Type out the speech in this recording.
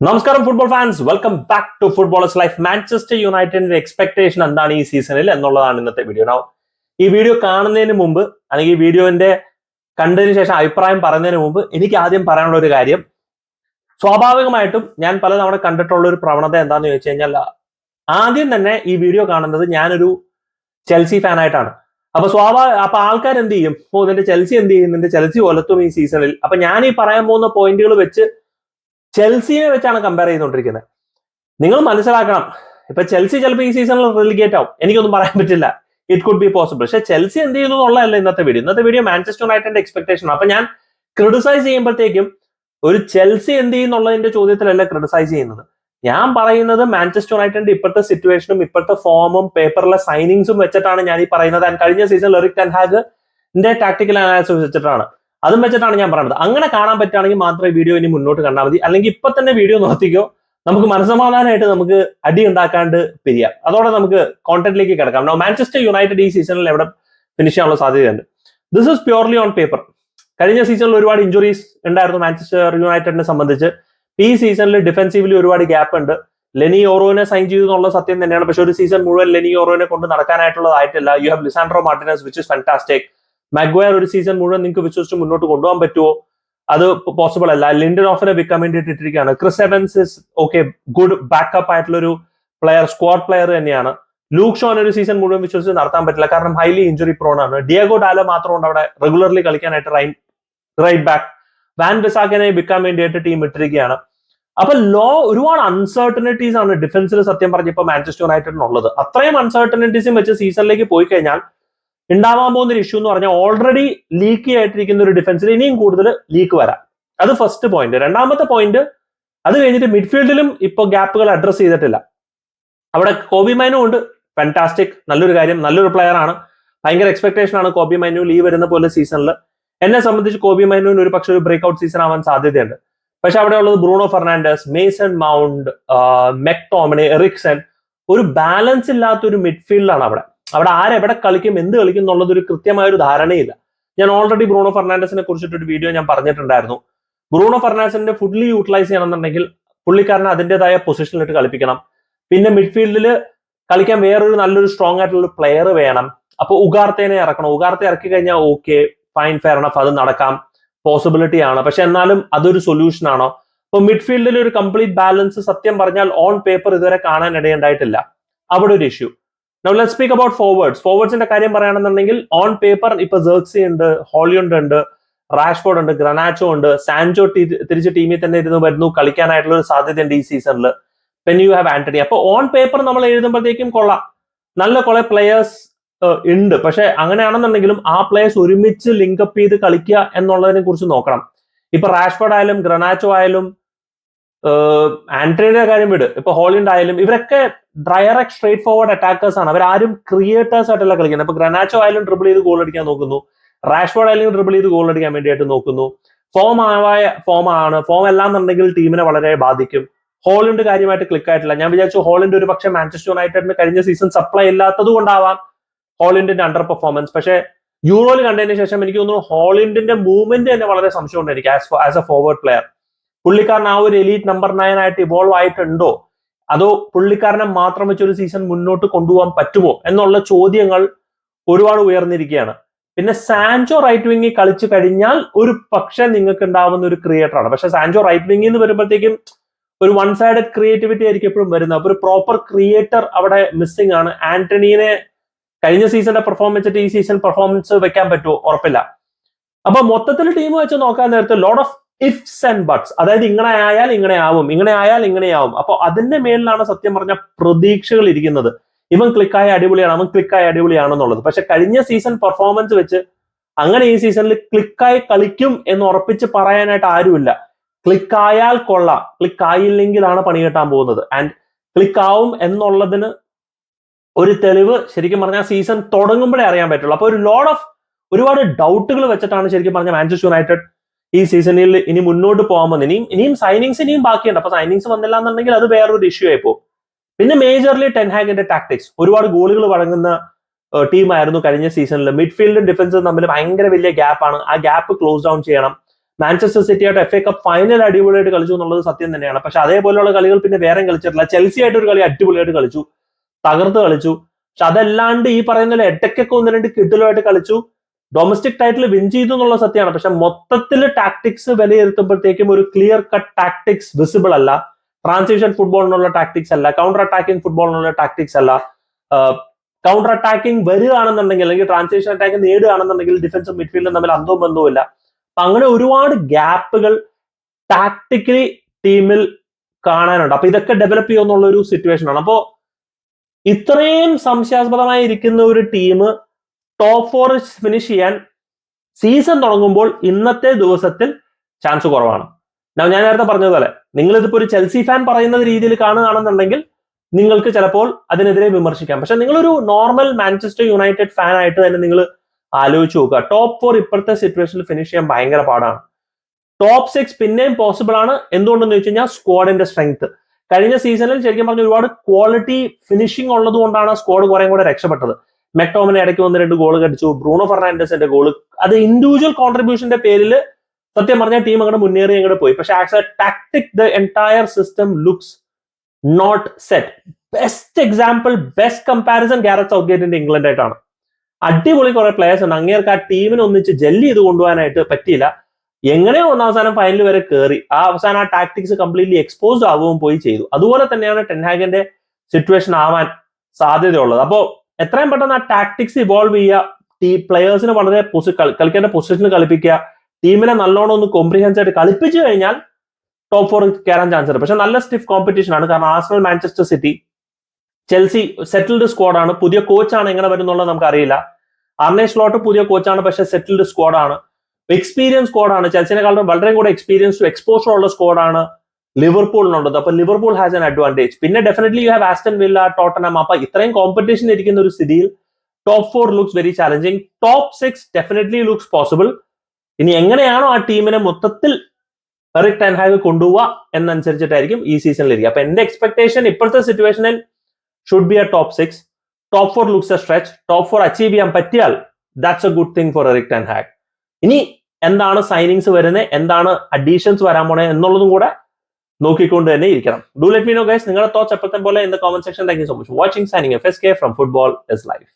നമസ്കാരം football fans welcome back to footballers life Manchester യുണൈറ്റഡിന്റെ expectation എന്താണ് ഈ സീസണിൽ എന്നുള്ളതാണ് ഇന്നത്തെ വീഡിയോ Now, ഈ വീഡിയോ കാണുന്നതിന് മുമ്പ് അല്ലെങ്കിൽ ഈ വീഡിയോന്റെ കണ്ടതിന് ശേഷം അഭിപ്രായം പറയുന്നതിന് മുമ്പ് എനിക്ക് ആദ്യം പറയാനുള്ള ഒരു കാര്യം. സ്വാഭാവികമായിട്ടും ഞാൻ പല തവണ കണ്ടിട്ടുള്ള ഒരു പ്രവണത എന്താന്ന് ചോദിച്ചു കഴിഞ്ഞാൽ ആദ്യം തന്നെ ഈ വീഡിയോ കാണുന്നത് ഞാനൊരു ചെൽസി ഫാൻ ആയിട്ടാണ്. അപ്പൊ സ്വാഭാവിക അപ്പൊ ആൾക്കാർ എന്ത് ചെയ്യും? ഓ നിന്റെ ചെൽസി എന്ത് ചെയ്യും നിന്റെ ചെൽസി ഒലത്തും ഈ സീസണിൽ അപ്പൊ ഞാൻ ഈ പറയാൻ പോകുന്ന പോയിന്റുകൾ വെച്ച് ചെൽസിയെ വെച്ചാണ് കമ്പയർ ചെയ്തുകൊണ്ടിരിക്കുന്നത്. നിങ്ങൾ മനസ്സിലാക്കണം ഇപ്പൊ ചെൽസി ചിലപ്പോൾ ഈ സീസണിൽ റിലിഗേറ്റ് ആവും. എനിക്കൊന്നും പറയാൻ പറ്റില്ല. ഇറ്റ് കുഡ് ബി പോസിബിൾ പക്ഷെ ചെൽസി എന്ത് ചെയ്യുന്നു എന്നുള്ളതല്ല ഇന്നത്തെ വീഡിയോ ഇന്നത്തെ വീഡിയോ മാഞ്ചസ്റ്റർ യുണൈറ്റഡിന്റെ എക്സ്പെക്ടേഷൻ അപ്പൊ ഞാൻ ക്രിട്ടിസൈസ് ചെയ്യുമ്പോഴത്തേക്കും ഒരു ചെൽസി എന്ത് ചെയ്യുന്നുള്ളതിന്റെ ചോദ്യത്തിലല്ല ക്രിട്ടിസൈസ് ചെയ്യുന്നത്. ഞാൻ പറയുന്നത് മാഞ്ചസ്റ്റർ യുണൈറ്റഡിന്റെ ഇപ്പോഴത്തെ സിറ്റുവേഷനും ഇപ്പോഴത്തെ ഫോമും പേപ്പറിലെ സൈനിങ്സും വെച്ചിട്ടാണ് ഞാൻ ഈ പറയുന്നത്. ആൻഡ് കഴിഞ്ഞ സീസൺ ലെറിക് ടെൻഹാഗ് ടാക്ടിക്കൽ അനാലിസിസ് വെച്ചിട്ടാണ്. അതും വെച്ചിട്ടാണ് ഞാൻ പറയുന്നത് അങ്ങനെ കാണാൻ പറ്റുകയാണെങ്കിൽ മാത്രമേ വീഡിയോ ഇനി മുന്നോട്ട് കണ്ടാൽ മതി. അല്ലെങ്കിൽ ഇപ്പൊ തന്നെ വീഡിയോ നിർത്തിക്കോ നമുക്ക് മനസ്സമാധാനമായിട്ട് നമുക്ക് അടി ഉണ്ടാക്കാണ്ട് പിരിയാം. അതോടെ നമുക്ക് കോണ്ടന്റിലേക്ക് കിടക്കാം. നോ മാഞ്ചസ്റ്റർ യുണൈറ്റഡ് ഈ സീസണിൽ എവിടെ ഫിനിഷ് ചെയ്യാനുള്ള സാധ്യതയുണ്ട്. This is purely on paper കഴിഞ്ഞ സീസണിൽ ഒരുപാട് ഇഞ്ചുറീസ് ഉണ്ടായിരുന്നു മാഞ്ചസ്റ്റർ യുണൈറ്റഡിനെ സംബന്ധിച്ച്. ഈ സീസണിൽ ഡിഫെൻസീവ്ലി ഒരുപാട് ഗ്യാപ്പ് ഉണ്ട്. ലെനി ഓറോനെ സൈൻ ചെയ്തു എന്നുള്ള സത്യം തന്നെയാണ്. പക്ഷെ ഒരു സീസൺ മുഴുവൻ ലെനി ഓറോനെ കൊണ്ട് നടക്കാനായിട്ടുള്ളതായിട്ടില്ല. You have Lisandro Martinez which is fantastic Maguire ഒരു സീസൺ മുഴുവൻ നിങ്ങൾക്ക് വിശ്വസിച്ച് മുന്നോട്ട് കൊണ്ടുപോകാൻ പറ്റുമോ അത് പോസിബിൾ അല്ല. ലിൻഡൻ ഓഫിനെ വിൽക്കാൻ വേണ്ടിയിട്ട് ഇട്ടിരിക്കുകയാണ്. Chris Evans is okay good backup ആയിട്ടുള്ള ഒരു പ്ലെയർ സ്ക്വാഡ് പ്ലെയർ തന്നെയാണ് ലൂക്ക് ഷോൻ ഒരു സീസൺ മുഴുവൻ വിശ്വസിച്ച് നടത്താൻ പറ്റില്ല. കാരണം ഹൈലി ഇഞ്ചുറി പ്രോൺ ആണ്. ഡിയാഗോ ഡാലോ മാത്രമുണ്ട് അവിടെ റെഗുലർലി കളിക്കാനായിട്ട് റൈറ്റ് ബാക്ക് വാൻ ബിസാക്കിനെ വിൽക്കാൻ വേണ്ടിയിട്ട് ടീം ഇട്ടിരിക്കുകയാണ്. അപ്പൊ ലോ ഒരുപാട് അൺസർട്ടനിറ്റീസ് ആണ് ഡിഫൻസിൽ സത്യം പറഞ്ഞപ്പോ മാഞ്ചസ്റ്റർ യുണൈറ്റഡിനുള്ളത് അത്രയും അൺസർട്ടനിറ്റീസും വെച്ച് സീസണിലേക്ക് പോയി കഴിഞ്ഞാൽ ഉണ്ടാവാൻ പോകുന്ന ഒരു ഇഷ്യൂ എന്ന് പറഞ്ഞാൽ ഓൾറെഡി ലീക്കി ആയിട്ടിരിക്കുന്ന ഒരു ഡിഫൻസിൽ ഇനിയും കൂടുതൽ ലീക്ക് വരാം. അത് ഫസ്റ്റ് പോയിന്റ് രണ്ടാമത്തെ പോയിന്റ് അത് കഴിഞ്ഞിട്ട് മിഡ്ഫീൽഡിലും ഇപ്പോൾ ഗ്യാപ്പുകൾ അഡ്രസ് ചെയ്തിട്ടില്ല. അവിടെ കോബി മൈനു ഉണ്ട്. ഫാന്റാസ്റ്റിക് നല്ലൊരു കാര്യം. നല്ലൊരു പ്ലെയർ ആണ്. ഭയങ്കര എക്സ്പെക്ടേഷൻ ആണ് കോബി മൈനു ലീവ് വരുന്ന പോലെ സീസണിൽ എന്നെ സംബന്ധിച്ച് കോബി മൈനുവിന് ഒരു പക്ഷേ ഒരു ബ്രേക്ക് ഔട്ട് സീസൺ ആവാൻ സാധ്യതയുണ്ട്. പക്ഷെ അവിടെ ഉള്ളത് Bruno Fernandes Mason Mount McTominay Eriksen ഒരു ബാലൻസ് ഇല്ലാത്ത ഒരു മിഡ്ഫീൽഡാണ് അവിടെ. അവിടെ ആരെവിടെ കളിക്കും എന്ത് കളിക്കും എന്നുള്ളത് ഒരു കൃത്യമായ ഒരു ധാരണയില്ല. ഞാൻ ഓൾറെഡി ബ്രൂണോ ഫെർണാണ്ടസിനെ കുറിച്ചിട്ടൊരു വീഡിയോ ഞാൻ പറഞ്ഞിട്ടുണ്ടായിരുന്നു. ബ്രൂണോ ഫെർണാണ്ടസിന്റെ ഫുഡ്ലി യൂട്ടിലൈസ് ചെയ്യണമെന്നുണ്ടെങ്കിൽ പുള്ളിക്കാരനെ അതിന്റെതായ പൊസിഷനിലിട്ട് കളിപ്പിക്കണം. പിന്നെ മിഡ്ഫീൽഡിൽ കളിക്കാൻ വേറൊരു നല്ലൊരു സ്ട്രോങ് ആയിട്ടുള്ള പ്ലെയർ വേണം. അപ്പോൾ ഉഗാർത്തേനെ ഇറക്കണം. ഉഗാർത്തെ ഇറക്കി കഴിഞ്ഞാൽ ഓക്കെ ഫൈൻ ഫെയർ എണഫ് അത് നടക്കാം. പോസിബിലിറ്റി ആണ്. പക്ഷെ എന്നാലും അതൊരു സൊല്യൂഷൻ ആണോ? അപ്പൊ മിഡ്ഫീൽഡിൽ ഒരു കംപ്ലീറ്റ് ബാലൻസ് സത്യം പറഞ്ഞാൽ ഓൺ പേപ്പർ ഇതുവരെ കാണാൻ ഇടയുണ്ടായിട്ടില്ല അവിടെ ഒരു issue now let speak about forwards ഫോർവേഡ്സിന്റെ കാര്യം പറയുകയാണെന്നുണ്ടെങ്കിൽ ഓൺ പേപ്പർ ഇപ്പൊ ജേർസി ഉണ്ട് ഹോളിയുണ്ട് ഉണ്ട് റാഷ്ഫോർഡ് ഉണ്ട് ഗ്രനാച്ചോ ഉണ്ട് സാൻജോ തിരിച്ച് ടീമിൽ തന്നെ ഇരുന്ന് വരുന്നു കളിക്കാനായിട്ടുള്ള ഒരു സാധ്യതയുണ്ട് ഈ സീസണിൽ പെൻ യു ഹാവ് ആന്റണി അപ്പൊ ഓൺ പേപ്പർ നമ്മൾ എഴുതുമ്പോഴത്തേക്കും കൊള്ളാം. നല്ല കുറെ പ്ലെയേഴ്സ് ഉണ്ട്. പക്ഷെ അങ്ങനെയാണെന്നുണ്ടെങ്കിലും ആ പ്ലേയേഴ്സ് ഒരുമിച്ച് ലിങ്കപ്പ് ചെയ്ത് കളിക്കുക എന്നുള്ളതിനെ കുറിച്ച് നോക്കണം. ഇപ്പൊ റാഷ്ഫോർഡ് ആയാലും ഗ്രനാച്ചോ ആയാലും ആന്റണിയുടെ കാര്യം വിട്. ഇപ്പൊ ഹോളിൻഡ് ആയാലും ഇവരൊക്കെ ഡയറക്ട് സ്ട്രേറ്റ് ഫോർവേഡ് അറ്റാക്കേഴ്സ് ആണ്. അവരാരും ക്രിയേറ്റേഴ്സ് ആയിട്ടല്ല കളിക്കുന്നത്. ഇപ്പൊ ഗ്രനാച്ചോ ആയാലും ഡ്രിബിൾ ചെയ്ത് ഗോൾ അടിക്കാൻ നോക്കുന്നു. റാഷ്ഫോർഡ് ആയാലും ഡ്രിബിൾ ചെയ്ത് ഗോൾ അടിക്കാൻ വേണ്ടിയിട്ട് നോക്കുന്നു. ഫോം ആവായ ഫോം ആണ്. ഫോം എല്ലാം എന്നുണ്ടെങ്കിൽ ടീമിനെ വളരെ ബാധിക്കും. ഹോളിന്റെ കാര്യമായിട്ട് ക്ലിക്ക് ആയിട്ടില്ല. ഞാൻ വിചാരിച്ചു ഹോളിന്റെ ഒരു പക്ഷേ മാഞ്ചസ്റ്റർ യുണൈറ്റഡിന് കഴിഞ്ഞ സീസൺ സപ്ലൈ ഇല്ലാത്തത് കൊണ്ടാവാം ഹോളിൻഡിന്റെ അണ്ടർ പെർഫോമൻസ് പക്ഷേ യൂറോയിൽ കണ്ടതിന് ശേഷം എനിക്ക് തോന്നുന്നു ഹോളിൻഡിന്റെ മൂവ്മെന്റ് തന്നെ വളരെ സംശയമുണ്ട് എനിക്ക് ആസ് എ ഫോർവേഡ് പ്ലെയർ പുള്ളിക്കാരൻ ആ ഒരു എലീറ്റ് നമ്പർ നയൻ ആയിട്ട് ഇവോൾവ് ആയിട്ടുണ്ടോ? അതോ പുള്ളിക്കാരനെ മാത്രം വെച്ച് ഒരു സീസൺ മുന്നോട്ട് കൊണ്ടുപോകാൻ പറ്റുമോ എന്നുള്ള ചോദ്യങ്ങൾ ഒരുപാട് ഉയർന്നിരിക്കുകയാണ്. പിന്നെ സാൻജോ റൈറ്റ് വിങ്ങിൽ കളിച്ചു കഴിഞ്ഞാൽ ഒരു പക്ഷെ നിങ്ങൾക്ക് ഉണ്ടാവുന്ന ഒരു ക്രിയേറ്ററാണ് പക്ഷെ സാൻജോ റൈറ്റ് വിങ്ങിൽ നിന്ന് വരുമ്പോഴത്തേക്കും ഒരു വൺ സൈഡഡ് ക്രിയേറ്റിവിറ്റി ആയിരിക്കും എപ്പോഴും വരുന്നത്. അപ്പൊ ഒരു പ്രോപ്പർ ക്രിയേറ്റർ അവിടെ മിസ്സിംഗ് ആണ്. ആന്റണീനെ കഴിഞ്ഞ സീസണിന്റെ പെർഫോമൻസ് ഈ സീസൺ പെർഫോമൻസ് വെക്കാൻ പറ്റുമോ? ഉറപ്പില്ല. അപ്പൊ മൊത്തത്തിൽ ടീം വെച്ച് നോക്കാൻ നേരത്തെ load of ifs and buts അതായത് ഇങ്ങനെ ആയാൽ ഇങ്ങനെ ആവും ഇങ്ങനെ ആയാൽ ഇങ്ങനെ ആവും. അപ്പൊ അതിന്റെ മേലിലാണ് സത്യം പറഞ്ഞ പ്രതീക്ഷകൾ ഇരിക്കുന്നത്. ഇവൻ ക്ലിക്കായ അടിപൊളിയാണ് അവൻ ക്ലിക്കായ അടിപൊളിയാണെന്നുള്ളത്. പക്ഷെ കഴിഞ്ഞ സീസൺ പെർഫോമൻസ് വെച്ച് അങ്ങനെ ഈ സീസണിൽ ക്ലിക്കായി കളിക്കും എന്ന് ഉറപ്പിച്ച് പറയാനായിട്ട് ആരുമില്ല. ക്ലിക്കായാൽ കൊള്ളാം. ക്ലിക്ക് ആയില്ലെങ്കിലാണ് പണി കിട്ടാൻ പോകുന്നത്. ആൻഡ് ക്ലിക്കാവും എന്നുള്ളതിന് ഒരു തെളിവ് ശരിക്കും പറഞ്ഞാൽ സീസൺ തുടങ്ങുമ്പോഴേ അറിയാൻ പറ്റുള്ളൂ. അപ്പൊ ഒരു ലോഡ് ഓഫ് ഒരുപാട് ഡൗട്ടുകൾ വെച്ചിട്ടാണ് ശരിക്കും പറഞ്ഞാൽ മാഞ്ചസ്റ്റർ യുണൈറ്റഡ് ഈ സീസണിൽ ഇനി മുന്നോട്ട് പോകുന്നത് ഇനിയും ഇനിയും സൈനിങ്സ് ഇനിയും ബാക്കിയുണ്ട്. അപ്പൊ സൈനിങ്സ് വന്നില്ല എന്നുണ്ടെങ്കിൽ അത് വേറൊരു ഇഷ്യൂ ആയി പോകും. പിന്നെ മേജർലി ടെൻഹാഗിന്റെ ടാക്ടിക്സ് ഒരുപാട് ഗോളുകൾ വഴങ്ങുന്ന ടീമായിരുന്നു കഴിഞ്ഞ സീസണിൽ മിഡ്ഫീൽഡും ഡിഫൻസും തമ്മിൽ ഭയങ്കര വലിയ ഗ്യാപ്പാണ് ആ ഗ്യാപ്പ് ക്ലോസ് ഡൗൺ ചെയ്യണം. മാഞ്ചസ്റ്റർ സിറ്റി ആയിട്ട് എഫ് എ കപ്പ് ഫൈനൽ അടിപൊളിയായിട്ട് കളിച്ചു എന്നുള്ളത് സത്യം തന്നെയാണ്. പക്ഷെ അതേപോലെയുള്ള കളികൾ പിന്നെ വേറെ കളിച്ചിട്ടില്ല. ചെൽസി ആയിട്ട് ഒരു കളി അടിപൊളിയായിട്ട് കളിച്ചു. തകർത്ത് കളിച്ചു. പക്ഷെ അതല്ലാണ്ട് ഈ പറയുന്ന ഇടയ്ക്കൊക്കെ ഒന്ന് രണ്ട് കിട്ടലുമായിട്ട് കളിച്ചു. ഡൊമസ്റ്റിക് ടൈറ്റിൽ വിൻ ചെയ്തു എന്നുള്ള സത്യമാണ്. പക്ഷെ മൊത്തത്തിൽ ടാക്ടിക്സ് വിലയിരുത്തുമ്പോഴത്തേക്കും ഒരു ക്ലിയർ കട്ട് ടാക്ടിക്സ് വിസിബിൾ അല്ല. ട്രാൻസിഷൻ ഫുട്ബോളിനുള്ള ടാക്ടിക്സ് അല്ല. കൗണ്ടർ അറ്റാക്കിംഗ് ഫുട്ബോളിനുള്ള ടാക്ടിക്സ് അല്ല. കൗണ്ടർ അറ്റാക്കിംഗ് വരികയാണെന്നുണ്ടെങ്കിൽ അല്ലെങ്കിൽ ട്രാൻസിഷൻ അറ്റാക്ക് നേടുകയാണെന്നുണ്ടെങ്കിൽ ഡിഫൻസും മിഡ്ഫീൽഡും തമ്മിൽ അന്തവും ബന്ധവുമില്ല അപ്പൊ അങ്ങനെ ഒരുപാട് ഗ്യാപ്പുകൾ ടാക്ടിക്കലി ടീമിൽ കാണാനുണ്ട്. അപ്പൊ ഇതൊക്കെ ഡെവലപ്പ് ചെയ്യുമെന്നുള്ള ഒരു സിറ്റുവേഷൻ ആണ്. അപ്പോ ഇത്രയും സംശയാസ്പദമായി ഇരിക്കുന്ന ഒരു ടീം ടോപ്പ് ഫോർ ഫിനിഷ് ചെയ്യാൻ സീസൺ തുടങ്ങുമ്പോൾ ഇന്നത്തെ ദിവസത്തിൽ ചാൻസ് കുറവാണ്. ഞാൻ നേരത്തെ പറഞ്ഞതുപോലെ നിങ്ങൾ ഇതിപ്പോ ഒരു ചെൽസി ഫാൻ പറയുന്ന രീതിയിൽ കാണുകയാണെന്നുണ്ടെങ്കിൽ നിങ്ങൾക്ക് ചിലപ്പോൾ അതിനെതിരെ വിമർശിക്കാം. പക്ഷെ നിങ്ങളൊരു നോർമൽ മാഞ്ചസ്റ്റർ യുണൈറ്റഡ് ഫാൻ ആയിട്ട് തന്നെ നിങ്ങൾ ആലോചിച്ച് നോക്കുക. ടോപ്പ് ഫോർ ഇപ്പോഴത്തെ സിറ്റുവേഷനിൽ ഫിനിഷ് ചെയ്യാൻ ഭയങ്കര പാടാണ്. ടോപ്പ് സിക്സ് പിന്നെയും പോസിബിൾ ആണ്. എന്തുകൊണ്ടെന്ന് വെച്ച് കഴിഞ്ഞാൽ സ്ക്വാഡിന്റെ സ്ട്രെങ്ത് കഴിഞ്ഞ സീസണിൽ ശരിക്കും പറഞ്ഞ ഒരുപാട് ക്വാളിറ്റി ഫിനിഷിംഗ് ഉള്ളത് കൊണ്ടാണ് സ്ക്വാഡ് കുറെ കൂടെ രക്ഷപ്പെട്ടത്. മെക്ടോമിന് ഇടയ്ക്ക് ഒന്ന് രണ്ട് ഗോൾ കടിച്ചു. ബ്രൂണോ ഫെർണാൻഡസിന്റെ ഗോൾ അത് ഇൻഡിവിജ്വൽ കോൺട്രിബ്യൂഷന്റെ പേരിൽ സത്യം പറഞ്ഞാൽ ടീം അങ്ങോട്ട് മുന്നേറി അങ്ങോട്ട് പോയി. പക്ഷെ acts a tactic the entire system looks not set best example best comparison Gareth സൗത്ത്ഗേറ്റിന്റെ England ആയിട്ടാണ്. അടിപൊളി കുറെ പ്ലേയേഴ്സ് ഉണ്ട്. അങ്ങേർക്ക് ആ ടീമിനെ ഒന്നിച്ച് ജെല്ലി ചെയ്ത് കൊണ്ടുപോകാനായിട്ട് പറ്റിയില്ല. എങ്ങനെയോ ഒന്നാവസാനം ഫൈനൽ വരെ കയറി ആ അവസാനം ആ ടാക്ടിക്സ് കംപ്ലീറ്റ്ലി എക്സ്പോസ്ഡ് ആവുകയും പോയി ചെയ്തു. അതുപോലെ തന്നെയാണ് ടെൻഹാഗിന്റെ സിറ്റുവേഷൻ ആവാൻ സാധ്യതയുള്ളത്. അപ്പോൾ എത്രയും പെട്ടെന്ന് ആ ടാക്ടിക്സ് ഇവോൾവ് ചെയ്യുക. ടീ പ്ലെയേഴ്സിന് വളരെ കളിക്കേണ്ട പൊസിഷനിൽ കളിപ്പിക്കുക. ടീമിനെ നല്ലോണം ഒന്ന് കോംപ്രിഹെൻസ് ആയിട്ട് കളിപ്പിച്ചു കഴിഞ്ഞാൽ ടോപ്പ് ഫോർ കയറാൻ ചാൻസ് ഉണ്ട്. പക്ഷെ നല്ല സ്റ്റിഫ് കോമ്പറ്റീഷൻ ആണ്. കാരണം ആസ്ട്രൽ മാഞ്ചസ്റ്റർ സിറ്റി ചെൽസി സെറ്റിൽഡ് സ്ക്വാഡാണ് പുതിയ കോച്ചാണ് എങ്ങനെ വരുന്നുള്ളത് നമുക്ക് അറിയില്ല. അർണേ സ്ലോട്ട് പുതിയ കോച്ചാണ് പക്ഷെ സെറ്റിൽഡ് സ്ക്വാഡാണ് എക്സ്പീരിയൻസ് സ്ക്വാഡാണ് ചെൽസിനെക്കാളും വളരെ കൂടെ എക്സ്പീരിയൻസ് എക്സ്പോഷർ ഉള്ള സ്ക്വാഡാണ് ലിവർപൂളിനുള്ളത് അപ്പൊ ലിവർപൂൾ ഹാസ് എൻ അഡ്വാന്റേജ് പിന്നെ definitely you have Aston Villa Tottenham അപ്പൊ ഇത്രയും കോമ്പറ്റീഷൻ ഇരിക്കുന്ന ഒരു സ്ഥിതിയിൽ top four looks very challenging top six definitely looks possible ഇനി എങ്ങനെയാണോ ആ ടീമിനെ മൊത്തത്തിൽ എറിക് ടെൻഹാഗ് കൊണ്ടുപോവുക എന്നനുസരിച്ചിട്ടായിരിക്കും ഈ സീസണിൽ ഇരിക്കുക. അപ്പൊ എന്റെ എക്സ്പെക്ടേഷൻ ഇപ്പോഴത്തെ സിറ്റുവേഷനിൽ should be a top six top four looks a stretch top four achieve ചെയ്യാൻ പറ്റിയാൽ that's a good thing for Erik ten Hag ഇനി എന്താണ് സൈനിങ്സ് വരുന്നത്? എന്താണ് അഡീഷൻസ് വരാൻ പോണേ എന്നുള്ളതും കൂടെ നോക്കിക്കൊണ്ട് തന്നെ ഇരിക്കണം. Do let me know guys നിങ്ങളുടെ തോട്ട്സ് എപ്പോഴത്തെ പോലെ? In the comment section thank you so much watching signing F S K from football is life